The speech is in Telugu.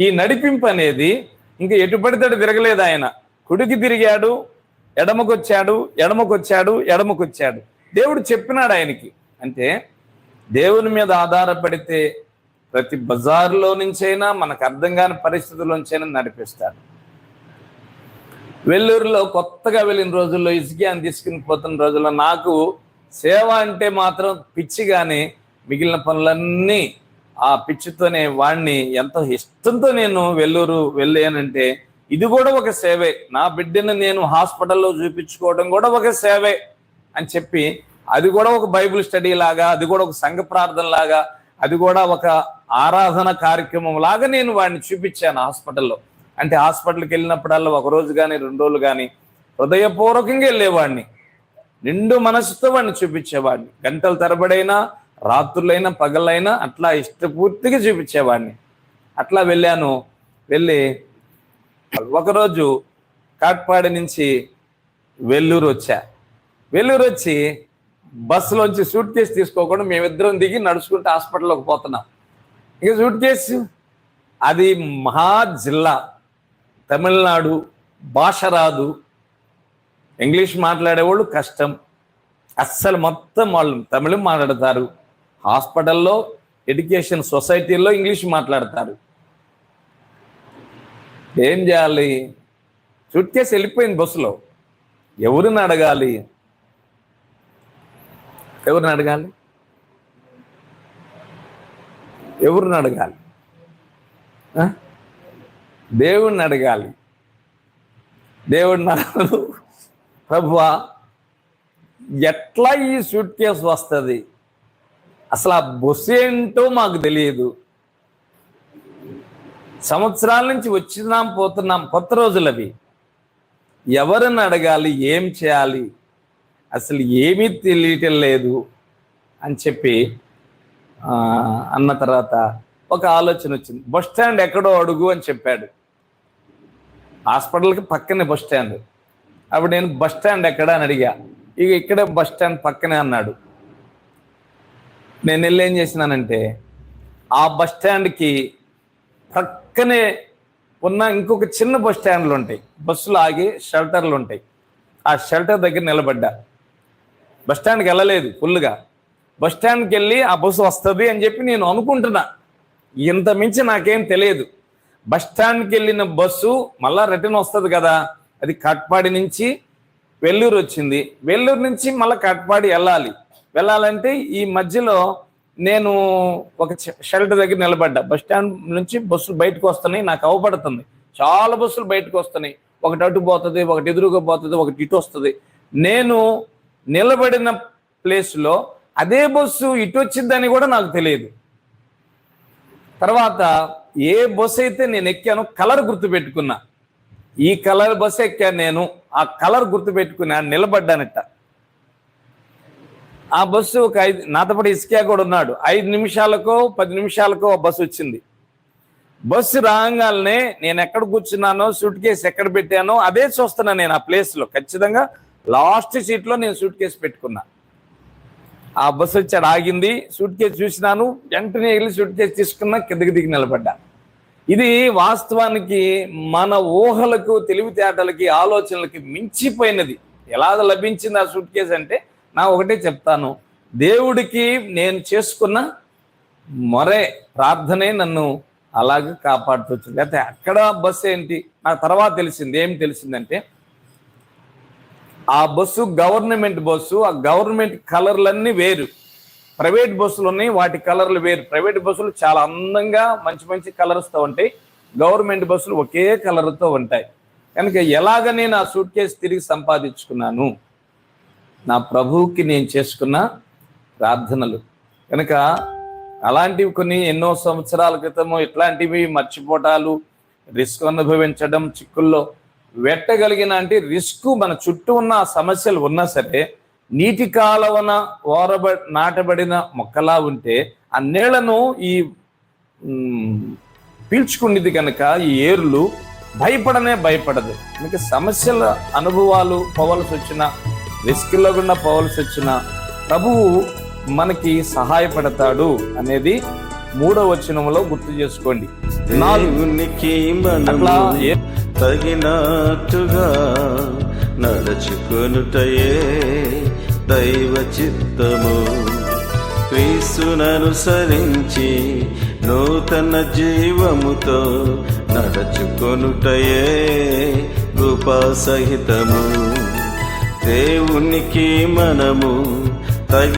ఈ నడిపింపు అనేది ఇంకా ఎటు పడితే తిరగలేదు ఆయన. కుడికి తిరిగాడు ఎడమకొచ్చాడు ఎడమకొచ్చాడు ఎడమకొచ్చాడు. దేవుడు చెప్పినాడు ఆయనకి. అంటే దేవుని మీద ఆధారపడితే ప్రతి బజారులో నుంచైనా మనకు అర్థం కాని పరిస్థితుల్లోంచైనా నడిపిస్తాడు. వెల్లూరులో కొత్తగా వెళ్ళిన రోజుల్లో ఇసుకియాన్ని తీసుకుని పోతున్న రోజుల్లో నాకు సేవ అంటే మాత్రం పిచ్చి కానీ మిగిలిన పనులన్నీ ఆ పిచ్చితోనే వాడిని ఎంతో ఇష్టంతో నేను వెల్లూరు వెళ్ళానంటే ఇది కూడా ఒక సేవే. నా బిడ్డను నేను హాస్పిటల్లో చూపించుకోవడం కూడా ఒక సేవే అని చెప్పి అది కూడా ఒక బైబిల్ స్టడీ లాగా అది కూడా ఒక సంఘ ప్రార్థన లాగా అది కూడా ఒక ఆరాధన కార్యక్రమం లాగా నేను వాడిని చూపించాను హాస్పిటల్లో. అంటే హాస్పిటల్కి వెళ్ళినప్పుడల్లా ఒక రోజు కానీ రెండు రోజులు కానీ హృదయపూర్వకంగా వెళ్ళేవాడిని నిండు మనసుతో వాడిని చూపించేవాడిని గంటల తరబడైనా రాత్రులైనా పగలైనా అట్లా ఇష్టపూర్తిగా చూపించేవాడిని. అట్లా వెళ్ళాను. వెళ్ళి ఒకరోజు కాట్పాడి నుంచి వెల్లూరు వచ్చా. వెల్లూరు వచ్చి బస్సులోంచి సూట్ కేసు తీసుకోకుండా మేమిద్దరం దిగి నడుచుకుంటూ హాస్పిటల్లోకి పోతున్నాం. ఇంకా సూట్ కేసు? అది మహా జిల్లా. తమిళనాడు భాష రాదు. ఇంగ్లీష్ మాట్లాడేవాళ్ళు కష్టం. అస్సలు మొత్తం వాళ్ళు తమిళం మాట్లాడతారు. హాస్పిటల్లో ఎడ్యుకేషన్ సొసైటీల్లో ఇంగ్లీష్ మాట్లాడతారు. ఏం చేయాలి? సూట్ కేసు వెళ్ళిపోయింది బస్సులో. ఎవరిని అడగాలి? ఎవరిని అడగాలి? ఎవరిని అడగాలి? దేవుణ్ణి అడగాలి. దేవుడిని అడగదు ప్రభువా ఎట్లా ఈ సూట్ కేసు వస్తుంది? అసలు ఆ బస్సు ఏంటో మాకు తెలియదు. సంవత్సరాల నుంచి వచ్చినాం పోతున్నాం కొత్త రోజులు అవి. ఎవరిని అడగాలి ఏం చేయాలి అసలు ఏమీ తెలియటం లేదు అని చెప్పి అన్న తర్వాత ఒక ఆలోచన వచ్చింది. బస్ స్టాండ్ ఎక్కడో అడుగు అని చెప్పాడు. హాస్పిటల్కి పక్కనే బస్ స్టాండ్. అప్పుడు నేను బస్ స్టాండ్ ఎక్కడ? అని అడిగా. ఇక ఇక్కడే బస్ స్టాండ్ పక్కనే అన్నాడు. నేను వెళ్ళి ఏం చేసినానంటే ఆ బస్ స్టాండ్కి పక్కనే ఉన్న ఇంకొక చిన్న బస్ స్టాండ్లు ఉంటాయి. బస్సులు ఆగి షెల్టర్లు ఉంటాయి. ఆ షెల్టర్ దగ్గర నిలబడ్డా. బస్ స్టాండ్కి వెళ్ళలేదు ఫుల్గా. బస్ స్టాండ్కి వెళ్ళి ఆ బస్సు వస్తుంది అని చెప్పి నేను అనుకుంటున్నా. ఇంత మించి నాకేం తెలియదు. బస్ స్టాండ్కి వెళ్ళిన బస్సు మళ్ళా రిటర్న్ వస్తుంది కదా. అది కట్పాడి నుంచి వెల్లూరు వచ్చింది. వెల్లూరు నుంచి మళ్ళీ కట్పాడి వెళ్ళాలి. వెళ్ళాలంటే ఈ మధ్యలో నేను ఒక షెల్టర్ దగ్గర నిలబడ్డా. బస్ స్టాండ్ నుంచి బస్సులు బయటకు వస్తున్నాయి నాకు అవపడుతుంది. చాలా బస్సులు బయటకు వస్తున్నాయి. ఒకటి అటు పోతుంది ఒకటి ఎదురుగా పోతుంది ఒకటి ఇటు వస్తుంది. నేను నిలబడిన ప్లేస్లో అదే బస్సు ఇటు వచ్చిందని కూడా నాకు తెలియదు. తర్వాత ఏ బస్సు అయితే నేను ఎక్కానో కలర్ గుర్తు పెట్టుకున్నా ఈ కలర్ బస్సు ఎక్కాను నేను ఆ కలర్ గుర్తు పెట్టుకున్నా నిలబడ్డానట. ఆ బస్సు ఒక ఐదు నాతో పాటు ఇసుకే కూడా ఉన్నాడు. ఐదు నిమిషాలకో పది నిమిషాలకో బస్సు వచ్చింది. బస్సు రాగానే నేను ఎక్కడ కూర్చున్నానో సూట్ కేసు ఎక్కడ పెట్టానో అదే చూస్తున్నా నేను ఆ ప్లేస్లో ఖచ్చితంగా లాస్ట్ సీట్లో నేను సూట్ కేసు పెట్టుకున్నా. ఆ బస్సు వచ్చాడు ఆగింది. సూట్ కేసు చూసినాను. వెంటనే వెళ్ళి సూట్ కేసు తీసుకున్నా కిందకి దిగి నిలబడ్డా. ఇది వాస్తవానికి మన ఊహలకు తెలివితేటలకి ఆలోచనలకి మించిపోయినది. ఎలా లభించింది ఆ సూట్ కేసు అంటే నా ఒకటే చెప్తాను. దేవుడికి నేను చేసుకున్న మొరే ప్రార్థనే నన్ను అలాగే కాపాడుతూ వచ్చింది అయితే అక్కడ బస్సు ఏంటి? నాకు తర్వాత తెలిసింది. ఏం తెలిసిందంటే ఆ బస్సు గవర్నమెంట్ బస్సు ఆ గవర్నమెంట్ కలర్లన్నీ వేరు. ప్రైవేట్ బస్సులు ఉన్నాయి వాటి కలర్లు వేరు. ప్రైవేట్ బస్సులు చాలా అందంగా మంచి మంచి కలర్స్తో ఉంటాయి. గవర్నమెంట్ బస్సులు ఒకే కలర్తో ఉంటాయి. కనుక ఎలాగ నేను ఆ సూట్ కేసు తిరిగి సంపాదించుకున్నాను? నా ప్రభువుకి నేను చేసుకున్న ప్రార్థనలు. కనుక అలాంటివి కొన్ని ఎన్నో సంవత్సరాల క్రితము ఇట్లాంటివి మర్చిపోటాలు రిస్క్ అనుభవించడం చిక్కుల్లో వెట్టగలిగిన అంటే రిస్క్ మన చుట్టూ ఉన్న సమస్యలు ఉన్నా సరే నీటి కాలవన ఓరబ నాటబడిన మొక్కలా ఉంటే ఆ నీళ్ళను ఈ పీల్చుకునేది కనుక ఈ ఏర్లు భయపడనే భయపడదు. మీకు సమస్యల అనుభవాలు పోవలసి వచ్చిన రిస్క్లో గుండా పోవలసి వచ్చిన ప్రభువు మనకి సహాయపడతాడు అనేది మూడవ వచనంలో గుర్తు చేసుకోండి. తగినట్టుగా నడుచుకొనుటయే దైవ చిత్తము. క్రీస్తుననుసరించి నూతన జీవముతో నడుచుకొనుటయే కృపా సహితము దేవునికి మనము తగి